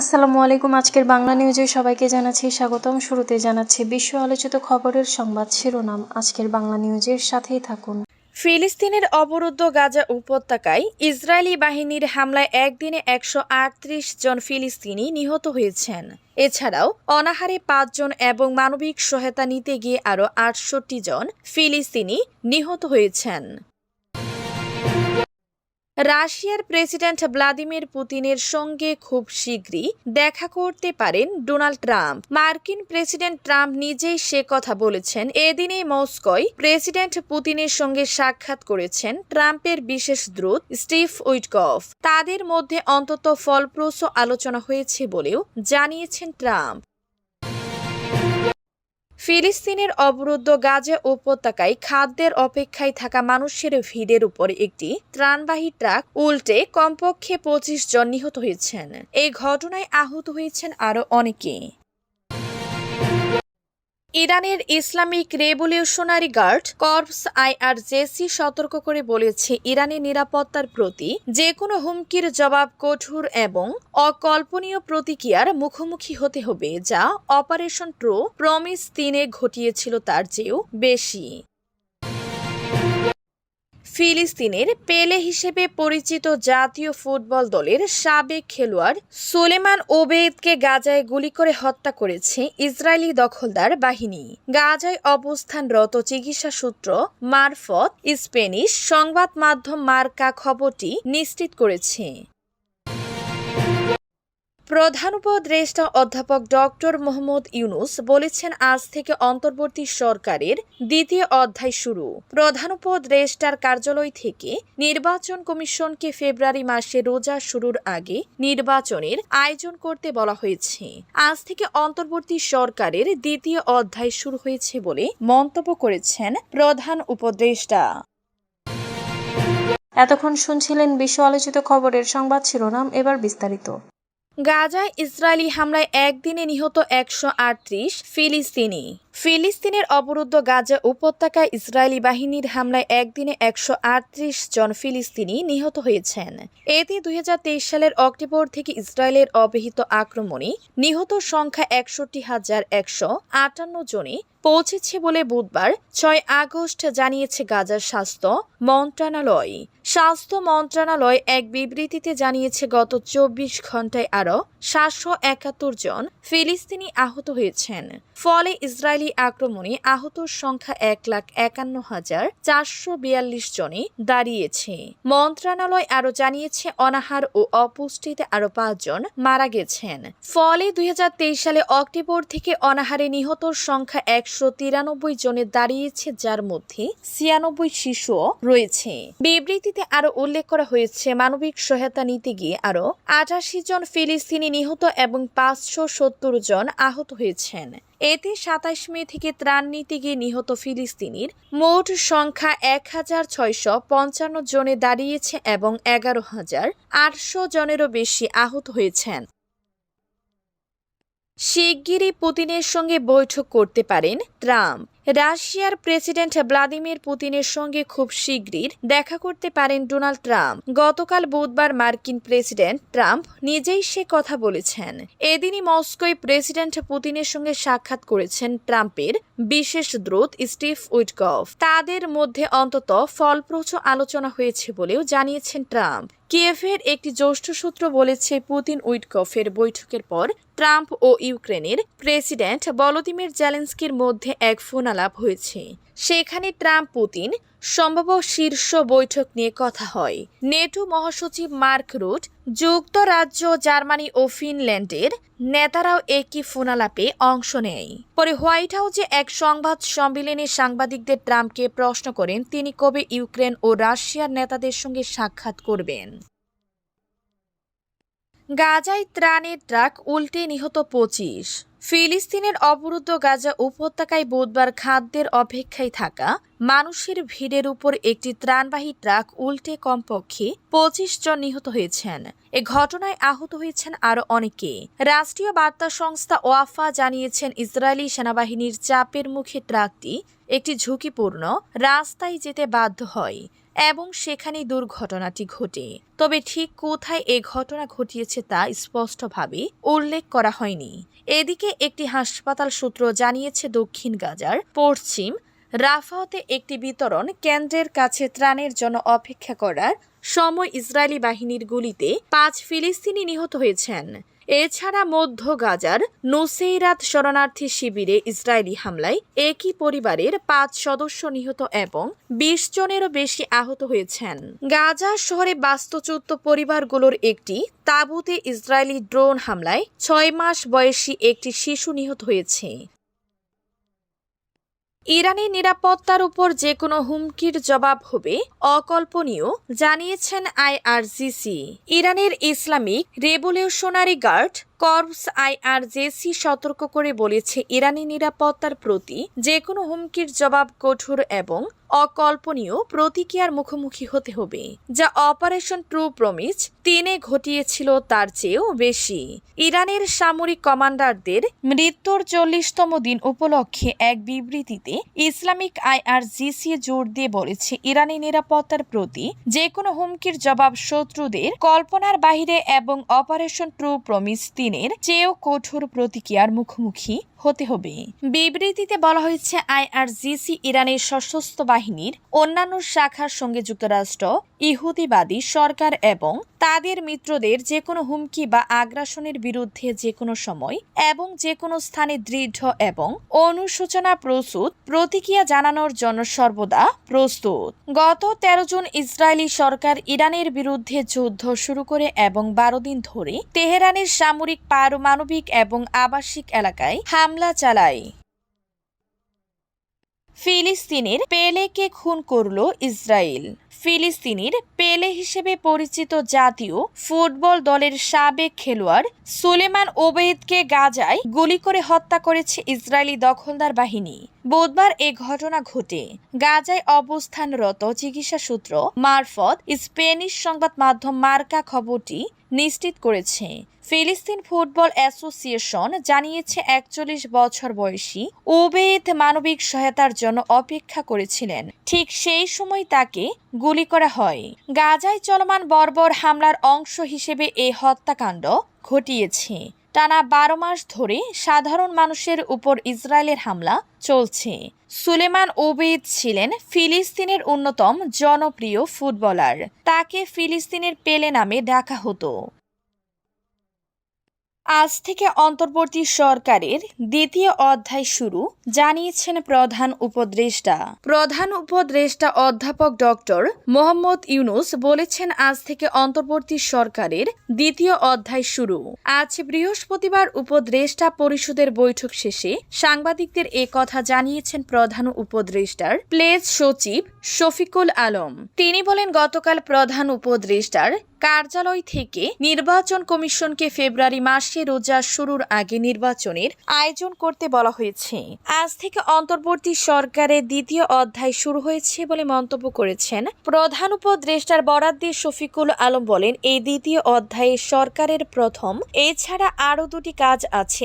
আসসালামু আলাইকুম, আজকের বাংলা নিউজে সবাইকে জানাচ্ছি স্বাগতম। শুরুতে জানাচ্ছি বিশ্ব আলোচিত খবরের সংবাদ শিরোনাম। আজকের বাংলা নিউজের সাথেই থাকুন। ফিলিস্তিনের অবরুদ্ধ গাজা উপত্যকায় ইসরায়েলি বাহিনীর হামলায় একদিনে একশো আটত্রিশ জন ফিলিস্তিনি নিহত হয়েছেন। এছাড়াও অনাহারে পাঁচজন এবং মানবিক সহায়তা নিতে গিয়ে আরও আটষট্টি জন ফিলিস্তিনি নিহত হয়েছেন। রাশিয়ার প্রেসিডেন্ট ভ্লাদিমির পুতিনের সঙ্গে খুব শীঘ্রই দেখা করতে পারেন ডোনাল্ড ট্রাম্প। মার্কিন প্রেসিডেন্ট ট্রাম্প নিজেই সে কথা বলেছেন। এদিনে মস্কোয় প্রেসিডেন্ট পুতিনের সঙ্গে সাক্ষাৎ করেছেন ট্রাম্পের বিশেষ দূত স্টিভ উইটকফ। তাদের মধ্যে অন্তত ফলপ্রসূ আলোচনা হয়েছে বলেও জানিয়েছেন ট্রাম্প। ফিলিস্তিনের অবরুদ্ধ গাজা উপত্যকায় খাদ্যের অপেক্ষায় থাকা মানুষের ভিড়ের উপর একটি ত্রাণবাহী ট্রাক উল্টে কমপক্ষে পঁচিশ জন নিহত হয়েছেন। এই ঘটনায় আহত হয়েছেন আরও অনেকে। ইরানের Islamic revolutionary guard corps IRGC সতর্ক করে বলেছে ইরানের নিরাপত্তার প্রতি যে কোনো হুমকির জবাব কঠোর এবং অকল্পনীয় প্রতিক্রিয়ার মুখোমুখি হতে হবে, যা অপারেশন ট্রো প্রমিস তিনে ঘটিয়েছিল, তার চেয়েও বেশি। ফিলিস্তিনের পেলে হিসেবে পরিচিত জাতীয় ফুটবল দলের সাবেক খেলোয়াড় সোলেমান ওবেদকে গাজায় গুলি করে হত্যা করেছে ইসরায়েলি দখলদার বাহিনী। গাজায় অবস্থানরত চিকিৎসা সূত্র মারফত স্পেনিশ সংবাদ মাধ্যম মার্কা খবরটি নিশ্চিত করেছে। প্রধান উপদেষ্টা অধ্যাপক ডক্টর মোহাম্মদ ইউনুস বলেছেন, আজ থেকে অন্তর্বর্তী সরকারের দ্বিতীয় অধ্যায় শুরু। প্রধান উপদেষ্টার কার্যালয় থেকে নির্বাচন কমিশনকে ফেব্রুয়ারি মাসে রোজা শুরুর আগে নির্বাচনের আয়োজন করতে বলা হয়েছে। আজ থেকে অন্তর্বর্তী সরকারের দ্বিতীয় অধ্যায় শুরু হয়েছে বলে মন্তব্য করেছেন প্রধান উপদেষ্টা। এতক্ষণ শুনছিলেন বিশ্ব আলোচিত খবরের সংবাদ শিরোনাম, এবার বিস্তারিত। গাজায় ইসরায়েলি হামলায় একদিনে নিহত একশো আটত্রিশ ফিলিস্তিনি। ফিলিস্তিনের অবরুদ্ধ গাজা উপত্যকায় ইসরায়েলি বাহিনীর হামলায় একদিনে একশো আটত্রিশ জন ফিলিস্তিনি নিহত হয়েছেন। এতে দুই হাজার তেইশ সালের অক্টোবর থেকে ইসরায়েলের অবহিত আক্রমণে নিহত সংখ্যা একষট্টি হাজার একশো আটান্ন জনে পৌঁছেছে বলে বুধবার ছয় আগস্ট জানিয়েছে গাজার স্বাস্থ্য মন্ত্রণালয়। স্বাস্থ্য মন্ত্রণালয় এক বিবৃতিতে জানিয়েছে, গত চব্বিশ ঘন্টায় আরও সাতশো একাত্তর জন ফিলিস্তিনি আহত হয়েছেন। ফলে ইসরায়েলি আক্রমণে আহতর সংখ্যা এক লাখ একান্ন হাজার চারশো বিয়াল্লিশ জনে দাঁড়িয়েছে। মন্ত্রণালয় আরও জানিয়েছে, অনাহার ও অপুষ্টিতে আরও পাঁচজন মারা গেছেন। ফলে দুই হাজার তেইশ সালে অক্টোবর থেকে অনাহারে নিহতর সংখ্যা একশো তিরানব্বই জনে দাঁড়িয়েছে, যার মধ্যে ছিয়ানব্বই শিশুও রয়েছে। বিবৃতিতে আরও উল্লেখ করা হয়েছে, মানবিক সহায়তা নিতে গিয়ে আরও আঠাশি জন ফিলিস্তিনি নিহত এবং পাঁচশো সত্তর জন আহত হয়েছেন। এতে সাতাশ মে থেকে ত্রাণ নিতে গিয়ে নিহত ফিলিস্তিনির মোট সংখ্যা এক হাজার ছয়শো পঞ্চান্ন জনে দাঁড়িয়েছে এবং এগারো হাজার আটশো জনেরও বেশি আহত হয়েছেন। শিগগিরই পুতিনের সঙ্গে বৈঠক করতে পারেন ট্রাম্প। রাশিয়ার প্রেসিডেন্ট ভ্লাদিমির পুতিনের সঙ্গে খুব শীঘ্রই দেখা করতে পারেন ডোনাল্ড ট্রাম্প। গতকাল বুধবার মার্কিন প্রেসিডেন্ট ট্রাম্প নিজেই সে কথা বলেছেন। এদিনই মস্কোয় প্রেসিডেন্ট পুতিনের সঙ্গে সাক্ষাৎ করেছেন ট্রাম্পের বিশেষ দূত স্টিভ উইটকফ। তাদের মধ্যে অন্তত ফলপ্রসূ আলোচনা হয়েছে বলেও জানিয়েছেন ট্রাম্প। কিয়েভের একটি জ্যেষ্ঠ সূত্র বলেছে, পুতিন উইটকফের বৈঠকের পর ট্রাম্প ও ইউক্রেনের প্রেসিডেন্ট বলোদিমির জেলেন্সকির মধ্যে এক ফোনালাপ হয়েছে। সেখানে ট্রাম্প পুতিন সম্ভাব্য শীর্ষ বৈঠক নিয়ে কথা হয়। নেটো মহাসচিব মার্ক রুট যুক্তরাজ্য, জার্মানি ও ফিনল্যান্ডের নেতারাও একই ফোনালাপে অংশ নেয়। পরে হোয়াইট হাউসে এক সংবাদ সম্মেলনে সাংবাদিকদের ট্রাম্পকে প্রশ্ন করেন, তিনি কবে ইউক্রেন ও রাশিয়ার নেতাদের সঙ্গে সাক্ষাৎ করবেন? গাজায় ত্রাণের ট্রাক উল্টে নিহত পঁচিশ। ফিলিস্তিনের অবরুদ্ধ গাজা উপত্যকায় বুধবার খাদ্যের অপেক্ষায় থাকা মানুষের ভিড়ের উপর একটি ত্রাণবাহী ট্রাক উল্টে কমপক্ষে পঁচিশ জন নিহত হয়েছেন। এ ঘটনায় আহত হয়েছেন আরও অনেকে। রাষ্ট্রীয় বার্তা সংস্থা ওয়াফা জানিয়েছেন, ইসরায়েলি সেনাবাহিনীর চাপের মুখে ট্রাকটি একটি ঝুঁকিপূর্ণ রাস্তায় যেতে বাধ্য হয়। এবং সেখানেই দুর্ঘটনাটি ঘটে। তবে ঠিক কোথায় এ ঘটনা ঘটিয়েছে তা স্পষ্টভাবে উল্লেখ করা হয়নি। এদিকে একটি হাসপাতাল সূত্র জানিয়েছে, দক্ষিণ গাজার পশ্চিম রাফাহতে একটি বিতরণ কেন্দ্রের কাছে ত্রাণের জন্য অপেক্ষা করার সময় ইসরায়েলি বাহিনীর গুলিতে পাঁচ ফিলিস্তিনি নিহত হয়েছেন। এছাড়া মধ্য গাজার নুসেইরাত শরণার্থী শিবিরে ইসরায়েলি হামলায় একই পরিবারের পাঁচ সদস্য নিহত এবং বিশ জনেরও বেশি আহত হয়েছেন। গাজা শহরে বাস্তুচ্যুত পরিবারগুলোর একটি তাঁবুতে ইসরায়েলি ড্রোন হামলায় ছয় মাস বয়সী একটি শিশু নিহত হয়েছে। ইরানের নিরাপত্তার উপর যে কোনো হুমকির জবাব হবে অকল্পনীয়, জানিয়েছেন আইআরজিসি ইরানের Islamic revolutionary guard corps IRGC সতর্ক করে বলেছে, ইরানি নিরাপত্তার প্রতি যে কোনো হুমকির জবাব কঠোর এবং অকল্পনীয় প্রতিক্রিয়ার মুখোমুখি হতে হবে, যা অপারেশন ট্রু প্রমিস তিনে ঘটিয়েছিল তার চেয়েও বেশি। ইরানের সামরিক কমান্ডারদের মৃত্যুর চল্লিশতম দিন উপলক্ষে এক বিবৃতিতে ইসলামিক আইআরজিসি জোর দিয়ে বলেছে, ইরানি নিরাপত্তার প্রতি যে কোনো হুমকির জবাব শত্রুদের কল্পনার বাহিরে এবং অপারেশন ট্রু প্রমিজ প্রমিস তিনের চেয়েও কঠোর প্রতিক্রিয়ার মুখোমুখি হতে হবে। বিবৃতিতে বলা হয়েছে, আইআরজিসি ইরানের সশস্ত্র বাহিনীর অন্যান্য শাখার সঙ্গে যুক্তরাষ্ট্র ইহুদিবাদী সরকার এবং তাদের মিত্রদের যে কোনো হুমকি বা আগ্রাসনের বিরুদ্ধে যে কোনো সময় এবং যে কোনো স্থানে দৃঢ় এবং অনুশোচনা প্রস্তুত, প্রতিক্রিয়া জানানোর জন্য সর্বদা প্রস্তুত। গত তেরো জন ইসরায়েলি সরকার ইরানের বিরুদ্ধে যুদ্ধ শুরু করে এবং বারো দিন ধরে তেহরানের সামরিক পারমাণবিক এবং আবাসিক এলাকায় হামলা চালায়। ফিলিস্তিনের পেলেকে খুন করল ইসরায়েল। ফিলিস্তিনির পেলে হিসেবে পরিচিত জাতীয় ফুটবল দলের সাবেক খেলোয়াড় সুলেমান ওবেদকে গাজায় গুলি করে হত্যা করেছে ইসরায়েলি দখলদার বাহিনী। বুধবার এ ঘটনা ঘটে। গাজায় অবস্থানরত চিকিৎসা সূত্র মারফত স্পেনিশ সংবাদ মাধ্যম মার্কা খবরটি নিশ্চিত করেছে। ফিলিস্তিন ফুটবল অ্যাসোসিয়েশন জানিয়েছে, একচল্লিশ বছর বয়সী উবেদ মানবিক সহায়তার জন্য অপেক্ষা করেছিলেন। ঠিক সেই সময় তাকে গুলি করা হয়। গাজায় চলমান বর্বর হামলার অংশ হিসেবে এই হত্যাকাণ্ড ঘটিয়েছে। টানা বারো মাস ধরে সাধারণ মানুষের উপর ইসরায়েলের হামলা চলছে। সুলেমান ওবেদ ছিলেন ফিলিস্তিনের অন্যতম জনপ্রিয় ফুটবলার। তাকে ফিলিস্তিনের পেলে নামে ডাকা হতো। আজ থেকে অন্তর্বর্তী সরকারের দ্বিতীয় অধ্যায় শুরু, জানিয়েছেন প্রধান উপদেষ্টা। প্রধান উপদেষ্টা অধ্যাপক ডক্টর মোহাম্মদ ইউনুস বলেছেন, আজ থেকে অন্তর্বর্তী সরকারের দ্বিতীয় অধ্যায় শুরু। আজ বৃহস্পতিবার উপদেষ্টা পরিষদের বৈঠক শেষে সাংবাদিকদের এ কথা জানিয়েছেন প্রধান উপদেষ্টার প্লেস সচিব শফিকুল আলম। তিনি বলেন, গতকাল প্রধান উপদেষ্টার কার্যালয় থেকে নির্বাচন কমিশনকে ফেব্রুয়ারি মাসে রোজা শুরুর আগে নির্বাচনের আয়োজন করতে বলা হয়েছে। আজ থেকে অন্তর্বর্তী সরকারের দ্বিতীয় অধ্যায় শুরু হয়েছে বলে মন্তব্য করেছেন প্রধান উপদেষ্টার বরাদ দিয়ে শফিকুল আলম বলেন, এই দ্বিতীয় অধ্যায়ে সরকারের প্রথম, এছাড়া আরও দুটি কাজ আছে।